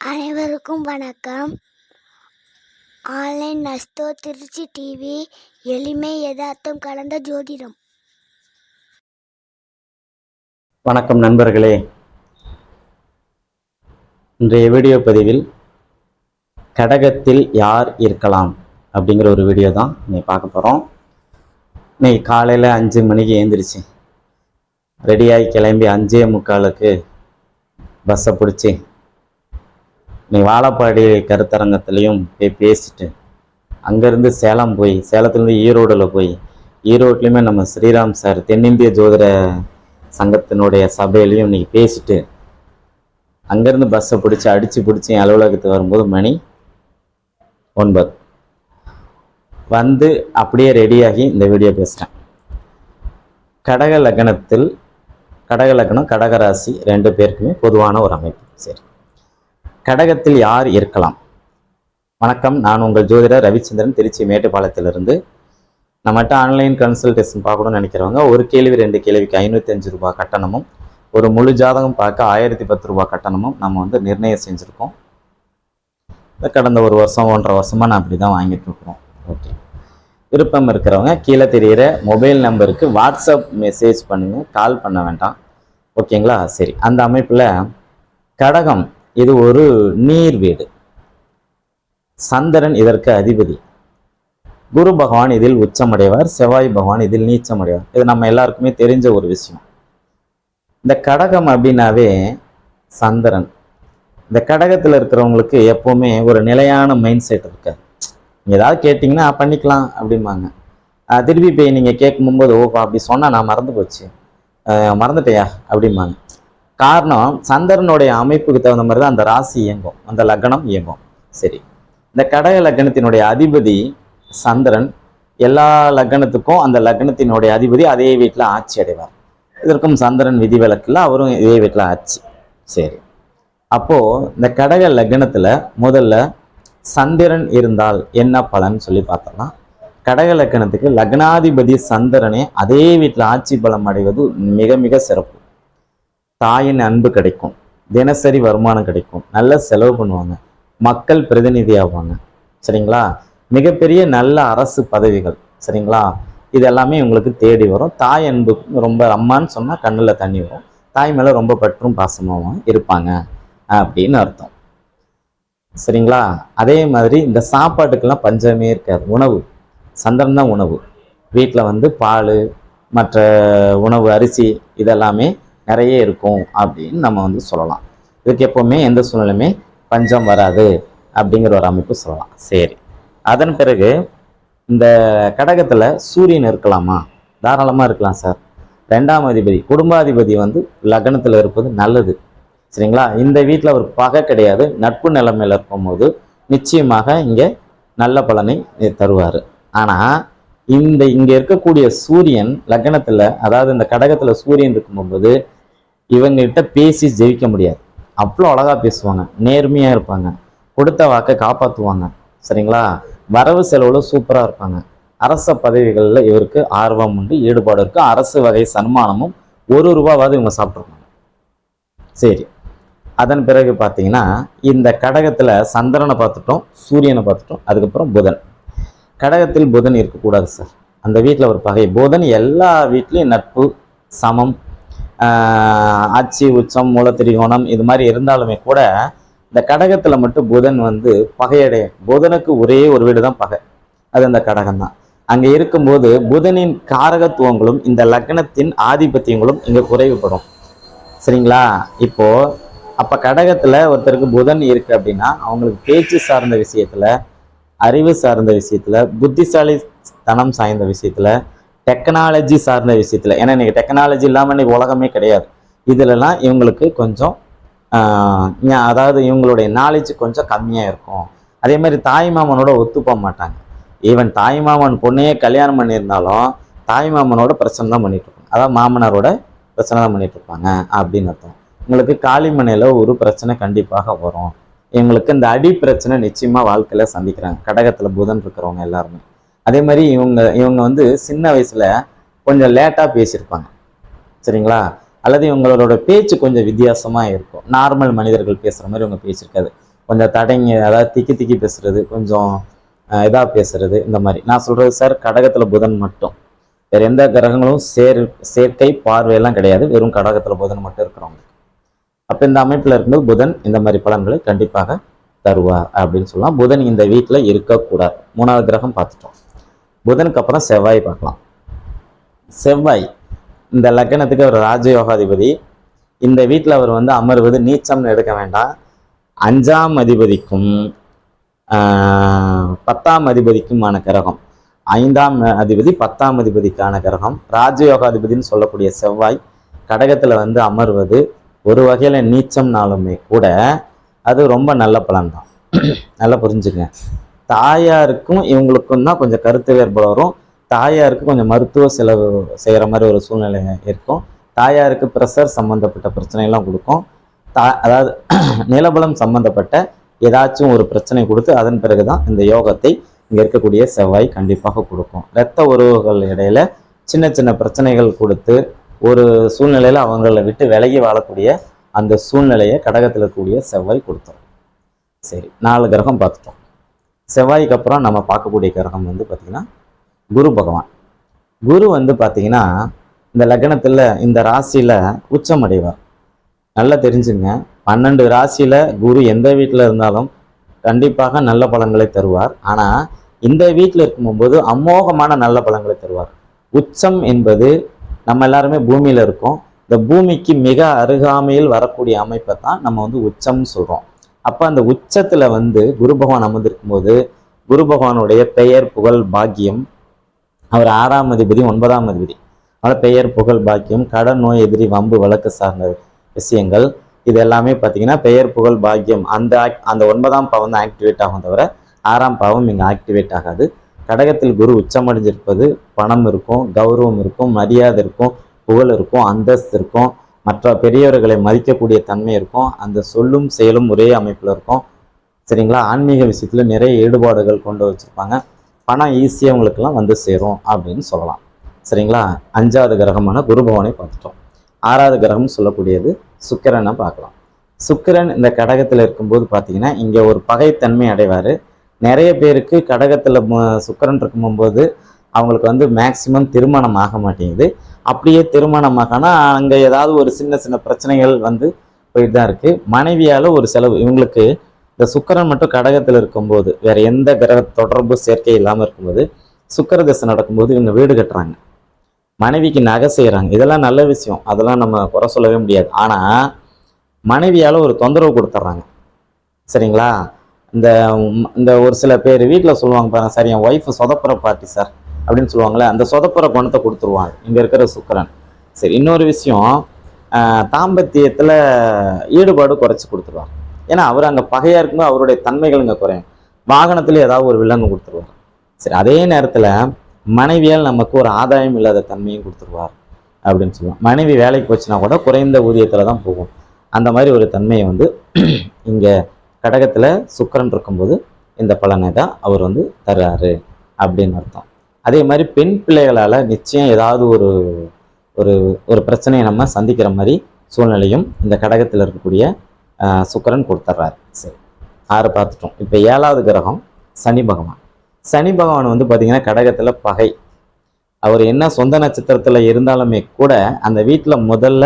அனைவருக்கும் வணக்கம். Online நஸ்தோ Trichy TV எளிமை யதார்த்தம் கலந்த ஜோதிடம். வணக்கம் நண்பர்களே. இன்றைய வீடியோ பதிவில் கடகத்தில் யார் இருக்கலாம் அப்படிங்கிற ஒரு வீடியோ தான் இன்னைக்கு பார்க்க போகிறோம் இன்னைக்கு காலையில் அஞ்சு மணிக்கு எழுந்திரிச்சு ரெடியாகி கிளம்பி அஞ்சே முக்காலுக்கு பஸ்ஸை பிடிச்சி நீ வாழப்பாடி கருத்தரங்கத்துலேயும் போய் பேசிட்டு அங்கேருந்து சேலம் போய் சேலத்துலேருந்து ஈரோடில் போய் ஈரோட்லேயுமே நம்ம ஸ்ரீராம் சார் தென்னிந்திய ஜோதிட சங்கத்தினுடைய சபையிலையும் நீ பேசிட்டு அங்கேருந்து பஸ்ஸை பிடிச்சி அடித்து பிடிச்சி என் அலுவலகத்துக்கு வரும்போது மணி ஒன்பது. வந்து அப்படியே ரெடியாகி இந்த வீடியோ பேசுகிறேன் கடக லக்னத்தில் கடக லக்னம் கடகராசி ரெண்டு பேருக்குமே பொதுவான ஒரு அமைப்பு. சரி. கடகத்தில் யார் இருக்கலாம்? வணக்கம் நான் உங்கள் ஜோதிடர் ரவிச்சந்திரன் திருச்சி மேட்டுப்பாளையத்திலிருந்து. நம்மகிட்ட ஆன்லைன் கன்சல்டேஷன் பார்க்கணும்னு நினைக்கிறவங்க ஒரு கேள்வி ரெண்டு கேள்விக்கு ஐநூற்றி ரூபாய் கட்டணமும் ஒரு முழு ஜாதகம் பார்க்க ஆயிரத்தி பத்து ரூபாய் கட்டணமும் நம்ம வந்து நிர்ணயம் செஞ்சுருக்கோம். கடந்த ஒரு வருஷம் ஒன்றரை வருஷமாக நான் அப்படி தான் வாங்கிட்டு இருக்கிறோம். ஓகே விருப்பம் இருக்கிறவங்க கீழே தெரிகிற மொபைல் நம்பருக்கு வாட்ஸ்அப் மெசேஜ் பண்ணுங்கள் கால் பண்ண வேண்டாம். ஓகேங்களா சரி. அந்த அமைப்பில் கடகம் இது ஒரு நீர் வீடு. சந்திரன் இதற்கு அதிபதி. குரு பகவான் இதில் உச்சமடைவார் செவ்வாய் பகவான் இதில் நீச்சமடைவார். இது நம்ம எல்லாருக்குமே தெரிஞ்ச ஒரு விஷயம். இந்த கடகம் அப்படின்னாவே சந்திரன். இந்த கடகத்தில் இருக்கிறவங்களுக்கு எப்போவுமே ஒரு நிலையான மைண்ட் செட் இருக்காது. நீங்கள் ஏதாவது கேட்டிங்கன்னா பண்ணிக்கலாம் அப்படிம்பாங்க. திருப்பி போய் நீங்கள் கேட்கும்போது ஓ அப்படி சொன்னால் நான் மறந்து போச்சு. ஆஹ் மறந்துட்டேயா? அப்படிம்பாங்க. காரணம் சந்திரனுடைய அமைப்புக்கு தகுந்த மாதிரி தான் அந்த ராசி இயங்கும். அந்த லக்னம் இயங்கும். சரி. இந்த கடக லக்னத்தினுடைய அதிபதி சந்திரன் எல்லா லக்னத்துக்கும் அந்த லக்னத்தினுடைய அதிபதி அதே வீட்டில் ஆட்சி அடைவார். இதற்கும் சந்திரன் விதிவிலக்கில் அவரும் இதே வீட்டில் ஆட்சி. சரி. அப்போது இந்த கடக லக்னத்தில் முதல்ல சந்திரன் இருந்தால் என்ன பலன் சொல்லி பார்த்தோம்னா கடக லக்னத்துக்கு லக்னாதிபதி சந்திரனே அதே வீட்டில் ஆட்சி பலம் அடைவது மிக மிக சிறப்பு. தாயின் அன்பு கிடைக்கும். தினசரி வருமானம் கிடைக்கும். நல்ல செலவு பண்ணுவாங்க. மக்கள் பிரதிநிதி ஆவாங்க சரிங்களா? மிகப்பெரிய நல்ல அரசு பதவிகள். சரிங்களா? இது எல்லாமே உங்களுக்கு தேடி வரும். தாய் அன்பு ரொம்ப அம்மான்னு சொன்னால் கண்ணில் தண்ணி வரும். தாய் மேலே ரொம்ப பற்றும் பாசமாகவும் இருப்பாங்க. அப்படின்னு அர்த்தம். சரிங்களா? அதே மாதிரி இந்த சாப்பாட்டுக்கெல்லாம் பஞ்சமே இருக்காது. உணவு. சந்திரன் தான் உணவு. வீட்டில் வந்து பால் மற்ற உணவு அரிசி இதெல்லாமே நிறைய இருக்கும் அப்படின்னு நம்ம வந்து சொல்லலாம். இதுக்கு எப்போவுமே எந்த சூழ்நிலையுமே பஞ்சம் வராது அப்படிங்கிற ஒரு அமைப்பு சொல்லலாம். சரி. அதன் பிறகு இந்த கடகத்தில் சூரியன் இருக்கலாமா? தாராளமாக இருக்கலாம் சார். ரெண்டாம் அதிபதி குடும்பாதிபதி வந்து லக்னத்தில் இருப்பது நல்லது. சரிங்களா? இந்த வீட்டில் ஒரு பகை கிடையாது. நட்பு நிலைமையில் இருக்கும்போது நிச்சயமாக இங்கே நல்ல பலனை தருவார். ஆனால் இந்த இங்கே இருக்கக்கூடிய சூரியன் லக்னத்தில் அதாவது இந்த கடகத்தில் சூரியன் இருக்கும்போது இவங்ககிட்ட பேசி ஜெயிக்க முடியாது. அவ்வளோ அழகாக பேசுவாங்க. நேர்மையாக இருப்பாங்க. கொடுத்த வாக்கை காப்பாற்றுவாங்க சரிங்களா? வரவு செலவில் சூப்பராக இருப்பாங்க. அரச பதவிகளில் இவருக்கு ஆர்வம் உண்டு ஈடுபாடு இருக்குது அரசு வகை சன்மானமும் ஒரு ரூபாவாவது இவங்க சாப்பிட்ருப்பாங்க சரி. அதன் பிறகு பார்த்தீங்கன்னா இந்த கடகத்தில் சந்திரனை பார்த்துட்டோம் சூரியனை பார்த்துட்டோம் அதுக்கப்புறம் புதன். கடகத்தில் புதன் இருக்கக்கூடாது சார். அந்த வீட்டில் ஒரு பகை. புதன் எல்லா வீட்லேயும் நட்பு சமம் ஆஹ் ஆட்சி உச்சம் மூலத்திரிகோணம் இது மாதிரி இருந்தாலுமே கூட இந்த கடகத்தில் மட்டும் புதன் வந்து பகையடைய புதனுக்கு ஒரே ஒரு வீடு தான் பகை. அது அந்த கடகம் தான் அங்கே இருக்கும்போது புதனின் காரகத்துவங்களும் இந்த லக்னத்தின் ஆதிபத்தியங்களும் இங்கே குறைவுபடும். சரிங்களா? இப்போது அப்போ கடகத்தில் ஒருத்தருக்கு புதன் இருக்குது அப்படின்னா அவங்களுக்கு பேச்சு சார்ந்த விஷயத்தில் அறிவு சார்ந்த விஷயத்தில் புத்திசாலி தனம் சார்ந்த விஷயத்தில் டெக்னாலஜி சார்ந்த விஷயத்தில். ஏன்னா இன்றைக்கி டெக்னாலஜி இல்லாமல் இன்றைக்கி உலகமே கிடையாது. இதுலலாம் இவங்களுக்கு கொஞ்சம் அதாவது இவங்களுடைய நாலேஜ் கொஞ்சம் கம்மியாக இருக்கும். அதே மாதிரி தாய் மாமனோட ஒத்து போக மாட்டாங்க. ஈவன் தாய் மாமன் பொண்ணையே கல்யாணம் பண்ணியிருந்தாலும் தாய் மாமனோட பிரச்சனை தான் பண்ணிகிட்டு இருப்பாங்க. அதாவது மாமனாரோட பிரச்சனை தான் பண்ணிட்டு இருப்பாங்க அப்படின்னு அர்த்தம். உங்களுக்கு காளிமனையில் ஒரு பிரச்சனை கண்டிப்பாக வரும். எங்களுக்கு இந்த அடி பிரச்சனை நிச்சயமாக வாழ்க்கையில் சந்திக்கிறாங்க. கடகத்தில் புதன் இருக்கிறவங்க எல்லாருமே. அதே மாதிரி இவங்க இவங்க வந்து சின்ன வயசில் கொஞ்சம் லேட்டாக பேசியிருப்பாங்க. சரிங்களா? அல்லது இவங்களோட பேச்சு கொஞ்சம் வித்தியாசமாக இருக்கும். நார்மல் மனிதர்கள் பேசுகிற மாதிரி இவங்க பேசியிருக்காது. கொஞ்சம் தடங்கி அதாவது திக்கி திக்கி பேசுறது கொஞ்சம் இதாக பேசுறது இந்த மாதிரி. நான் சொல்கிறது சார் கடகத்தில் புதன் மட்டும். வேறு எந்த கிரகங்களும் சேர் சேர்க்கை பார்வையெல்லாம் கிடையாது. வெறும் கடகத்தில் புதன் மட்டும் இருக்கிறவங்க. அப்போ இந்த அமைப்பில் இருக்கும்போது புதன் இந்த மாதிரி பலன்களை கண்டிப்பாக தருவார் அப்படின்னு சொல்லலாம். புதன் இந்த வீட்டில் இருக்கக்கூடாது. மூணாவது கிரகம் பார்த்துட்டோம். புதனுக்கு அப்புறம் செவ்வாய் பார்க்கலாம். செவ்வாய் இந்த லக்னத்துக்கு அவர் ராஜயோகாதிபதி. இந்த வீட்டில் அவர் வந்து அமர்வது நீச்சம்னு எடுக்க வேண்டாம். அஞ்சாம் அதிபதிக்கும் பத்தாம் அதிபதிக்குமான கிரகம். ஐந்தாம் அதிபதி பத்தாம் அதிபதிக்கான கிரகம். ராஜயோகாதிபதின்னு சொல்லக்கூடிய செவ்வாய் கடகத்தில் வந்து அமர்வது. ஒரு வகையில் நீச்சம்னாலுமே கூட அது ரொம்ப நல்ல பலன் தான் நல்லா புரிஞ்சுங்க. தாயாருக்கும் இவங்களுக்கும் தான் கொஞ்சம் கருத்து வேறுபாடு வரும். தாயாருக்கு கொஞ்சம் மருத்துவ செலவு செய்கிற மாதிரி ஒரு சூழ்நிலை இருக்கும். தாயாருக்கு ப்ரெஷர் சம்மந்தப்பட்ட பிரச்சனையெல்லாம் கொடுக்கும். தா அதாவது நிலபலம் சம்மந்தப்பட்ட ஏதாச்சும் ஒரு பிரச்சனை கொடுத்து அதன் பிறகு தான் இந்த யோகத்தை இங்கே இருக்கக்கூடிய செவ்வாய் கண்டிப்பாக கொடுக்கும். இரத்த உறவுகள் இடையில சின்ன சின்ன பிரச்சனைகள் கொடுத்து ஒரு சூழ்நிலையில் அவங்கள விட்டு விலகி வாழக்கூடிய அந்த சூழ்நிலையை கடகத்தில் இருக்கக்கூடிய செவ்வாய் கொடுத்தோம். சரி நாலு கிரகம் பார்த்துட்டோம். செவ்வாய்க்கு அப்புறம் நம்ம பார்க்கக்கூடிய கிரகம் வந்து பார்த்திங்கன்னா குரு பகவான். குரு வந்து பார்த்திங்கன்னா இந்த லக்னத்தில் இந்த ராசியில் உச்சமடைவார். நல்லா தெரிஞ்சுங்க. பன்னெண்டு ராசியில் குரு எந்த வீட்டில் இருந்தாலும் கண்டிப்பாக நல்ல பலன்களை தருவார். ஆனால் இந்த வீட்டில் இருக்கும்போது அமோகமான நல்ல பலன்களை தருவார். உச்சம் என்பது நம்ம எல்லாருமே பூமியில் இருக்கோம். இந்த பூமிக்கு மிக அருகாமையில் வரக்கூடிய அமைப்பை தான் நம்ம வந்து உச்சம்னு சொல்கிறோம் அப்போ அந்த உச்சத்தில் வந்து குரு பகவான் அமர்ந்திருக்கும் போது குரு பகவானுடைய பெயர் புகழ் பாக்கியம். அவர் ஆறாம் அதிபதி ஒன்பதாம் அதிபதி. அதனால் பெயர் புகழ் பாக்கியம் கடன் நோய் எதிரி வம்பு வழக்கு சார்ந்த விஷயங்கள். இது எல்லாமே பார்த்தீங்கன்னா பெயர் புகழ் பாக்கியம் அந்த அந்த ஒன்பதாம் பாவம் தான் ஆக்டிவேட் ஆகும் தவிர ஆறாம் பாவம் இங்கே ஆக்டிவேட் ஆகாது. கடகத்தில் குரு உச்சமடைஞ்சிருப்பது பணம் இருக்கும் கௌரவம் இருக்கும் மரியாதை இருக்கும் புகழ் இருக்கும் அந்தஸ்து இருக்கும். மற்ற பெரியவர்களை மதிக்கக்கூடிய தன்மை இருக்கும். அந்த சொல்லும் செயலும் ஒரே அமைப்பில் இருக்கும். சரிங்களா? ஆன்மீக விஷயத்தில் நிறைய ஈடுபாடுகள் கொண்டு வச்சுருப்பாங்க. பணம் ஈஸியாக அவங்களுக்கெல்லாம் வந்து சேரும் அப்படின்னு சொல்லலாம். சரிங்களா? அஞ்சாவது கிரகமான குரு பவனை பார்த்துட்டோம். ஆறாவது கிரகம் சொல்லக்கூடியது சுக்கிரனை பார்க்கலாம். சுக்கிரன் இந்த கடகத்தில் இருக்கும்போது பார்த்தீங்கன்னா இங்கே ஒரு பகைத்தன்மை அடைவார். நிறைய பேருக்கு கடகத்தில் சுக்கிரன் இருக்கும்போது அவங்களுக்கு வந்து மேக்சிமம் திருமணம் ஆக மாட்டேங்குது. அப்படியே திருமணமாகனா அங்கே ஏதாவது ஒரு சின்ன சின்ன பிரச்சனைகள் வந்து போயிட்டு தான் இருக்குது மனைவியால் ஒரு செலவு. இவங்களுக்கு இந்த சுக்கிரன் மட்டும் கடகத்தில் இருக்கும்போது வேறு எந்த கிரக தொடர்பு சேர்க்கை இல்லாமல் இருக்கும்போது சுக்கிர தசை நடக்கும்போது இவங்க வீடு கட்டுறாங்க. மனைவிக்கு நகை செய்கிறாங்க இதெல்லாம் நல்ல விஷயம். அதெல்லாம் நம்ம குறை சொல்லவே முடியாது. ஆனால் மனைவியால் ஒரு தொந்தரவு கொடுத்துட்றாங்க. சரிங்களா? இந்த இந்த ஒரு சில பேர் வீட்டில் சொல்லுவாங்க பாருங்க சார் என் ஒய்ஃபு சொதப்புற பார்ட்டி சார். அப்படின்னு சொல்லுவாங்களே அந்த சொதப்புற குணத்தை கொடுத்துருவாங்க. இங்கே இருக்கிற சுக்கரன். சரி இன்னொரு விஷயம் தாம்பத்தியத்தில் ஈடுபாடு குறைச்சி கொடுத்துருவாங்க. ஏன்னா அவர் அங்கே பகையாக இருக்கும்போது அவருடைய தன்மைகள் இங்கே குறையும். வாகனத்தில் ஏதாவது ஒரு வில்லங்கம் கொடுத்துருவார். சரி அதே நேரத்தில் மனைவியால் நமக்கு ஒரு ஆதாயம் இல்லாத தன்மையும் கொடுத்துருவார் அப்படின்னு சொல்லுவோம் மனைவி வேலைக்கு போச்சுன்னா கூட குறைந்த ஊதியத்தில் தான் போகும். அந்த மாதிரி ஒரு தன்மையை வந்து இங்கே கடகத்தில் சுக்கரன் இருக்கும்போது இந்த பலனை தான் அவர் வந்து தர்றாரு அப்படின்னு அர்த்தம். அதே மாதிரி பெண் பிள்ளைகளால் நிச்சயம் ஏதாவது ஒரு ஒரு ஒரு பிரச்சனையை நம்ம சந்திக்கிற மாதிரி சூழ்நிலையும் இந்த கடகத்தில் இருக்கக்கூடிய சுக்கரன் சுக்கிரன் கொடுத்துட்றாரு சரி. ஆறு பார்த்துட்டோம். இப்போ ஏழாவது கிரகம் சனி பகவான். சனி பகவான் வந்து பார்த்திங்கன்னா கடகத்தில் பகை. அவர் என்ன சொந்த நட்சத்திரத்தில் இருந்தாலுமே கூட அந்த வீட்டில் முதல்ல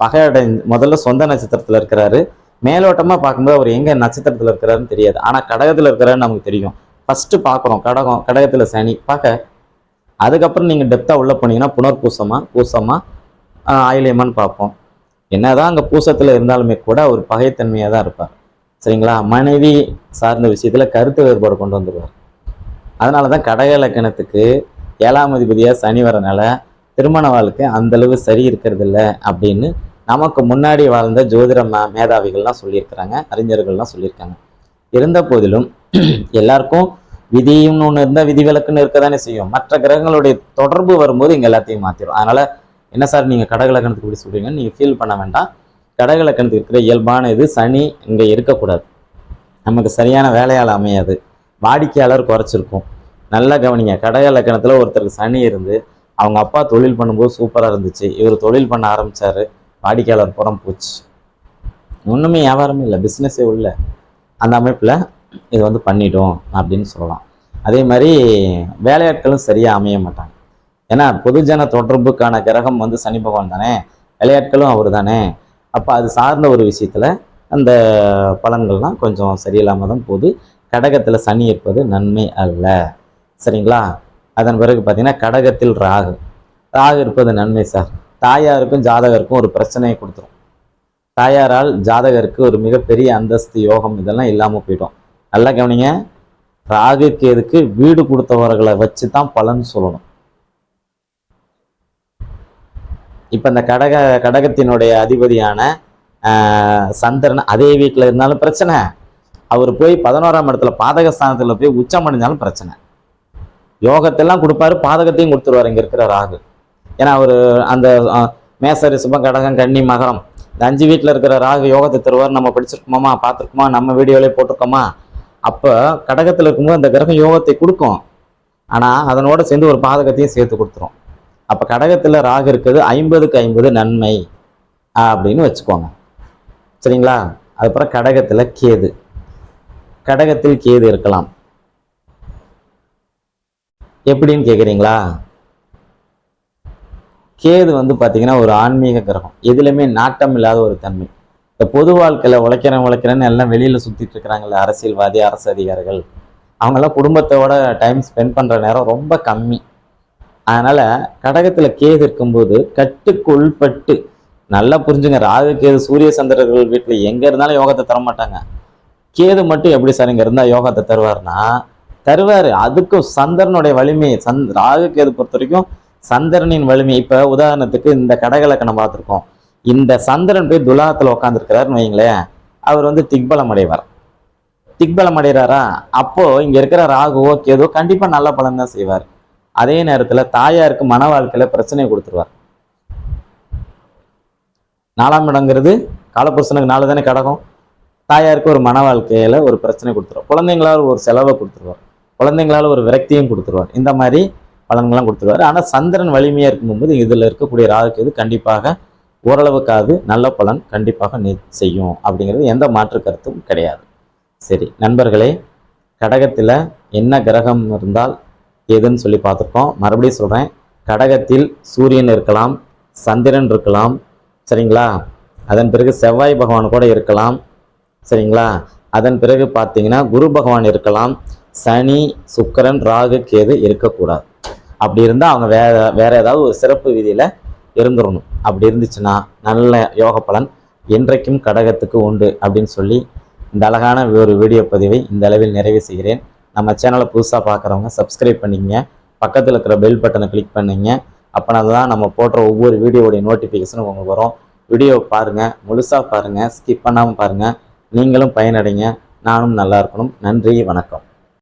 பகை அடை முதல்ல சொந்த நட்சத்திரத்தில் இருக்கிறாரு. மேலோட்டமாக பார்க்கும்போது அவர் எங்கே நட்சத்திரத்தில் இருக்கிறாருன்னு தெரியாது. ஆனால் கடகத்தில் இருக்கிறாருன்னு நமக்கு தெரியும். ஃபஸ்ட்டு பார்க்குறோம். கடகம் கடகத்தில் சனி பகை. அதுக்கப்புறம் நீங்கள் டெப்த்தாக உள்ளே போனீங்கன்னா புனர்பூசமா பூசமா ஆயிலியமான்னு பார்ப்போம். என்னதான் அங்கே பூசத்தில் இருந்தாலுமே கூட ஒரு பகைத்தன்மையாக தான் இருப்பார். சரிங்களா? மனைவி சார்ந்த விஷயத்தில் கருத்து வேறுபாடு கொண்டு வந்துடுவார் அதனால தான் கடக இலக்கணத்துக்கு ஏழாம் அதிபதியாக சனி வரனால திருமண வாழ்க்கை அந்தளவு சரி இருக்கிறது இல்லை அப்படின்னு நமக்கு முன்னாடி வாழ்ந்த ஜோதிட மேதாவிகள்லாம் சொல்லியிருக்கிறாங்க அறிஞர்கள்லாம் சொல்லியிருக்காங்க. இருந்த போதிலும் எல்லாருக்கும் விதின்னு ஒன்று இருந்தால் விதிவிலக்குன்னு இருக்க தானே செய்யும். மற்ற கிரகங்களுடைய தொடர்பு வரும்போது இங்கே எல்லாத்தையும் மாற்றிடும் அதனால் என்ன சார் நீங்கள் கடகலக்கணத்துக்கு இப்படி சொல்கிறீங்கன்னு நீங்கள் ஃபீல் பண்ண வேண்டாம். கடகலக்கணத்துக்கு இருக்கிற இயல்பான இது சனி இங்கே இருக்கக்கூடாது. நமக்கு சரியான வேலையால் அமையாது. வாடிக்கையாளர் குறைச்சிருக்கும். நல்லா கவனிங்க. கடகலக்கணத்தில் ஒருத்தருக்கு சனி இருந்து அவங்க அப்பா தொழில் பண்ணும்போது சூப்பராக இருந்துச்சு. இவர் தொழில் பண்ண ஆரம்பிச்சாரு. வாடிக்கையாளர் புறம் போச்சு. ஒன்றுமே வியாபாரமே இல்லை. பிஸ்னஸே உள்ள. அந்த அமைப்பில் இது வந்து பண்ணிடும் அப்படின்னு சொல்லலாம். அதே மாதிரி வேலையாட்களும் சரியாக அமைய மாட்டாங்க. ஏன்னா பொதுஜன தொடர்புக்கான கிரகம் வந்து சனி பகவான் தானே? விளையாட்களும் அவர் தானே? அப்போ அது சார்ந்த ஒரு விஷயத்தில் அந்த பலன்கள்லாம் கொஞ்சம் சரியில்லாமல் தான் போகுது. கடகத்தில் சனி இருப்பது நன்மை அல்ல. சரிங்களா? அதன் பிறகு பார்த்திங்கன்னா கடகத்தில் ராகு. ராகு இருப்பது நன்மை சார். தாயாருக்கும் ஜாதகருக்கும் ஒரு பிரச்சனையை கொடுத்துரும். தாயாரால் ஜாதகருக்கு ஒரு மிகப்பெரிய அந்தஸ்து யோகம் இதெல்லாம் இல்லாமல் போயிடும். நல்லா கவனிங்க. ராகு கேதுக்கு வீடு கொடுத்தவர்களை வச்சு தான் பலன் சொல்லணும். இப்போ இந்த கடக கடகத்தினுடைய அதிபதியான ஆஹ், சந்திரன் அதே வீட்டில் இருந்தாலும் பிரச்சனை. அவர் போய் பதினோராம் இடத்துல பாதக ஸ்தானத்தில் போய் உச்சம் அடைஞ்சாலும் பிரச்சனை. யோகத்தெல்லாம் கொடுப்பாரு பாதகத்தையும் கொடுத்துருவார் இங்க இருக்கிற ராகு. ஏன்னா அவர் அந்த மேசரி சுபம் கடகம் கன்னி மகரம். இந்த அஞ்சு வீட்டில் இருக்கிற ராகு யோகத்தை தருவார். நம்ம படிச்சிருக்கோமா பார்த்துருக்கோமா? நம்ம வீடியோவிலே போட்டிருக்கோமா? அப்போ கடகத்தில் இருக்கும்போது அந்த கிரகம் யோகத்தை கொடுக்கும். ஆனால் அதனோட சேர்ந்து ஒரு பாதகத்தையும் சேர்த்து கொடுத்துரும். அப்போ கடகத்தில் ராகு இருக்கிறது ஐம்பதுக்கு ஐம்பது நன்மை அப்படின்னு வச்சுக்கோங்க. சரிங்களா? அதுக்கப்புறம் கடகத்தில் கேது. கடகத்தில் கேது இருக்கலாம். எப்படின்னு கேட்குறீங்களா கேது வந்து பார்த்தீங்கன்னா ஒரு ஆன்மீக கிரகம். எதுலையுமே நாட்டம் இல்லாத ஒரு தன்மை. இந்த பொது வாழ்க்கையில் உழைக்கிறேன் உழைக்கிறேன்னு எல்லாம் வெளியில் சுற்றிட்டு இருக்கிறாங்கல்ல அரசியல்வாதி அரசு அதிகாரிகள். அவங்கெல்லாம் குடும்பத்தோட டைம் ஸ்பெண்ட் பண்ணுற நேரம் ரொம்ப கம்மி. அதனால் கடகத்தில் கேது இருக்கும்போது கட்டுக்குள்பட்டு நல்லா புரிஞ்சுங்க ராகு கேது சூரிய சந்திரர்கள் வீட்டில் எங்கே இருந்தாலும் யோகத்தை தர மாட்டாங்க. கேது மட்டும் எப்படி சார் இங்கே இருந்தால் யோகத்தை தருவார்னா தருவார். அதுக்கும் சந்திரனுடைய வலிமை சந்த் ராகு கேது பொறுத்த வரைக்கும் சந்திரனின் வலிமை. இப்போ உதாரணத்துக்கு இந்த கடகலக்கணம் பார்த்துருக்கோம். இந்த சந்திரன் போய் துலாகத்தில் உட்காந்துருக்கிறாருன்னு வைங்களேன் அவர் வந்து திக்பலம் அடைவார். திக்பலம் அடைகிறாரா அப்போ இங்க இருக்கிற ராகுவோ கேதோ கண்டிப்பா நல்ல பலன் தான் செய்வார். அதே நேரத்துல தாயாருக்கு மன வாழ்க்கையில பிரச்சனையை கொடுத்துருவார். நாலாம் இடங்கிறது காலபுருஷனுக்கு நாலு தானே கிடக்கும் தாயாருக்கு ஒரு மன வாழ்க்கையில ஒரு பிரச்சனை கொடுத்துருவார். குழந்தைங்களால ஒரு செலவை கொடுத்துருவார். குழந்தைங்களால ஒரு விரக்தியும் கொடுத்துருவார். இந்த மாதிரி பலன்கள்லாம் கொடுத்துருவார். ஆனா சந்திரன் வலிமையா இருக்கும்போது இதுல இருக்கக்கூடிய ராகுக்கு இது கண்டிப்பாக ஓரளவுக்காவது நல்ல பலன் கண்டிப்பாக நீ செய்யும் அப்படிங்கிறது எந்த மாற்று கருத்தும் கிடையாது. சரி நண்பர்களே கடகத்தில் என்ன கிரகம் இருந்தால் எதுன்னு சொல்லி பார்த்துருக்கோம். மறுபடியும் சொல்கிறேன் கடகத்தில் சூரியன் இருக்கலாம் சந்திரன் இருக்கலாம் சரிங்களா? அதன் பிறகு செவ்வாய் பகவான் கூட இருக்கலாம் சரிங்களா? அதன் பிறகு பார்த்தீங்கன்னா குரு பகவான் இருக்கலாம் சனி சுக்கரன் ராகு கேது இருக்கக்கூடாது. அப்படி இருந்தால் அவங்க வேற வேற ஏதாவது ஒரு சிறப்பு விதியில் இருந்துடணும் அப்படி இருந்துச்சுன்னா நல்ல யோக பலன் என்றைக்கும் கடகத்துக்கு உண்டு அப்படின்னு சொல்லி இந்த அழகான ஒரு வீடியோ பதிவை இந்த அளவில் நிறைவு செய்கிறேன். நம்ம சேனலை புதுசாக பார்க்குறவங்க சப்ஸ்கிரைப் பண்ணிங்க பக்கத்தில் இருக்கிற பெல் பட்டனை கிளிக் பண்ணிங்க. அப்போனா தான் நம்ம போடுற ஒவ்வொரு வீடியோவுடைய நோட்டிஃபிகேஷனும் உங்களுக்கு வரும். வீடியோ பாருங்கள் முழுசாக பாருங்கள் ஸ்கிப் பண்ணாமல் பாருங்கள் நீங்களும் பயனடைங்க. நானும் நல்லா இருக்கணும். நன்றி. வணக்கம்.